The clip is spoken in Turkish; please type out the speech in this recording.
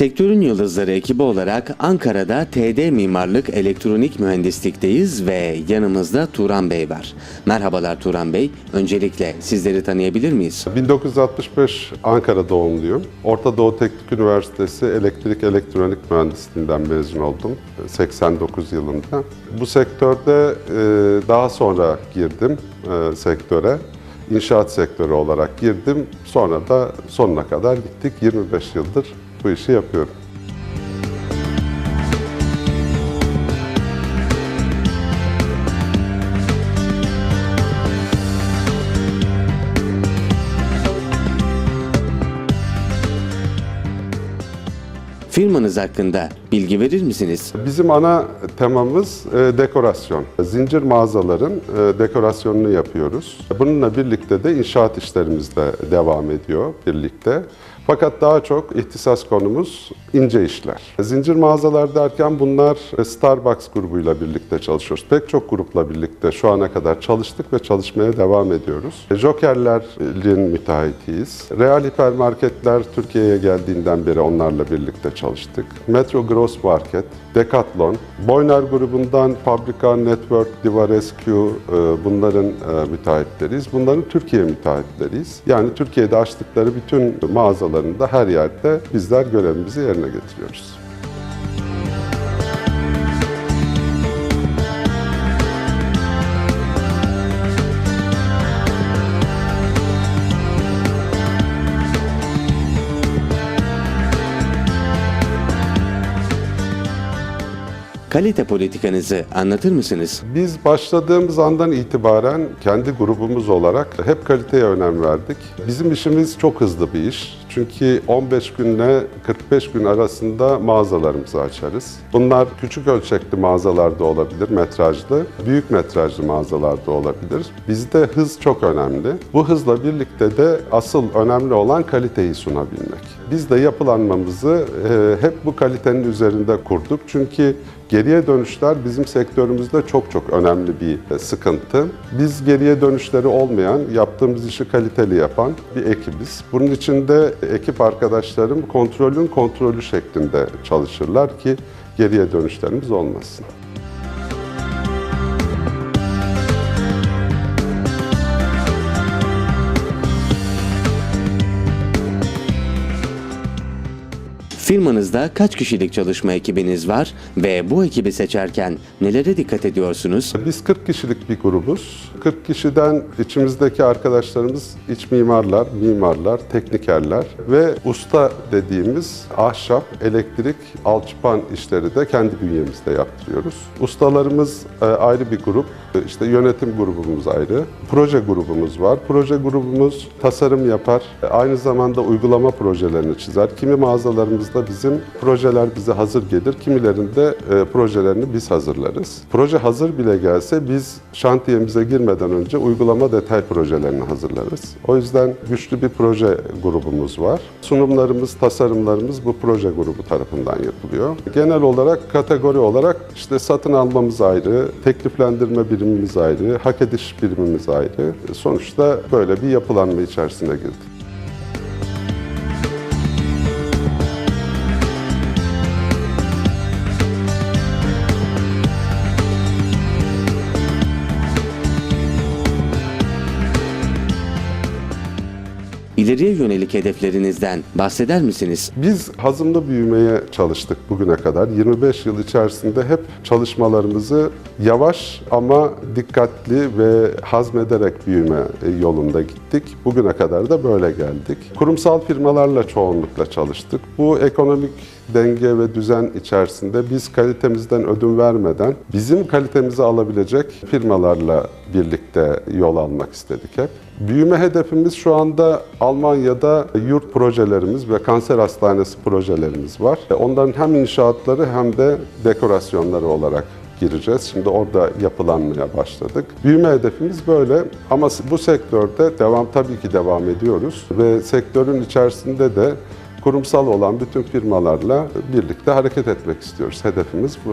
Sektörün Yıldızları ekibi olarak Ankara'da TD Mimarlık Elektronik Mühendislik'teyiz ve yanımızda Turan Bey var. Merhabalar Turan Bey. Öncelikle sizleri tanıyabilir miyiz? 1965 Ankara doğumluyum. Orta Doğu Teknik Üniversitesi Elektrik Elektronik Mühendisliğinden mezun oldum 89 yılında. Bu sektörde e, daha sonra girdim e, sektöre. İnşaat sektörü olarak girdim. Sonra da sonuna kadar gittik. 25 yıldır bu işi yapıyorum. Firmanız hakkında bilgi verir misiniz? Bizim ana temamız e, dekorasyon. Zincir mağazaların e, dekorasyonunu yapıyoruz. Bununla birlikte de inşaat işlerimiz de devam ediyor birlikte. Fakat daha çok ihtisas konumuz ince işler. Zincir mağazalar derken bunlar e, Starbucks grubuyla birlikte çalışıyoruz. Pek çok grupla birlikte şu ana kadar çalıştık ve çalışmaya devam ediyoruz. Jokerler'in müteahhitiyiz. Real hipermarketler Türkiye'ye geldiğinden beri onlarla birlikte çalıştık. Metro Gross Market, Decathlon, Boyner grubundan Fabrika, Network, Divarescu e, bunların e, müteahhitleriyiz. Bunların Türkiye müteahhitleriyiz. Yani Türkiye'de açtıkları bütün mağazalarında her yerde bizler görevimizi yerine getiriyoruz. Kalite politikanızı anlatır mısınız? Biz başladığımız andan itibaren kendi grubumuz olarak hep kaliteye önem verdik. Bizim işimiz çok hızlı bir iş. Çünkü 15 günle 45 gün arasında mağazalarımızı açarız. Bunlar küçük ölçekli mağazalarda olabilir, metrajlı, büyük metrajlı mağazalarda olabilir. Bizde hız çok önemli. Bu hızla birlikte de asıl önemli olan kaliteyi sunabilmek. Biz de yapılanmamızı e, hep bu kalitenin üzerinde kurduk. Çünkü Geriye dönüşler bizim sektörümüzde çok çok önemli bir sıkıntı. Biz geriye dönüşleri olmayan, yaptığımız işi kaliteli yapan bir ekibiz. Bunun için de ekip arkadaşlarım kontrolün kontrolü şeklinde çalışırlar ki geriye dönüşlerimiz olmasın. Firmanızda kaç kişilik çalışma ekibiniz var ve bu ekibi seçerken nelere dikkat ediyorsunuz? Biz 40 kişilik bir grubuz. 40 kişiden içimizdeki arkadaşlarımız iç mimarlar, mimarlar, teknikerler ve usta dediğimiz ahşap, elektrik, alçıpan işleri de kendi bünyemizde yaptırıyoruz. Ustalarımız e, ayrı bir grup. İşte yönetim grubumuz ayrı. Proje grubumuz var. Proje grubumuz tasarım yapar. Aynı zamanda uygulama projelerini çizer. Kimi mağazalarımızda bizim projeler bize hazır gelir. Kimilerinde e, projelerini biz hazırlarız. Proje hazır bile gelse biz şantiyemize girmeden önce uygulama detay projelerini hazırlarız. O yüzden güçlü bir proje grubumuz var. Sunumlarımız, tasarımlarımız bu proje grubu tarafından yapılıyor. Genel olarak kategori olarak işte satın almamız ayrı, tekliflendirme birimimiz ayrı, hak ediş birimimiz ayrı. Sonuçta böyle bir yapılanma içerisine girdik. İleriye yönelik hedeflerinizden bahseder misiniz? Biz hazımlı büyümeye çalıştık bugüne kadar. 25 yıl içerisinde hep çalışmalarımızı yavaş ama dikkatli ve hazmederek büyüme yolunda gittik. Bugüne kadar da böyle geldik. Kurumsal firmalarla çoğunlukla çalıştık. Bu ekonomik denge ve düzen içerisinde biz kalitemizden ödün vermeden bizim kalitemizi alabilecek firmalarla birlikte yol almak istedik hep. Büyüme hedefimiz şu anda Almanya'da yurt projelerimiz ve kanser hastanesi projelerimiz var. Onların hem inşaatları hem de dekorasyonları olarak gireceğiz. Şimdi orada yapılanmaya başladık. Büyüme hedefimiz böyle ama bu sektörde devam tabii ki devam ediyoruz ve sektörün içerisinde de kurumsal olan bütün firmalarla birlikte hareket etmek istiyoruz. Hedefimiz bu.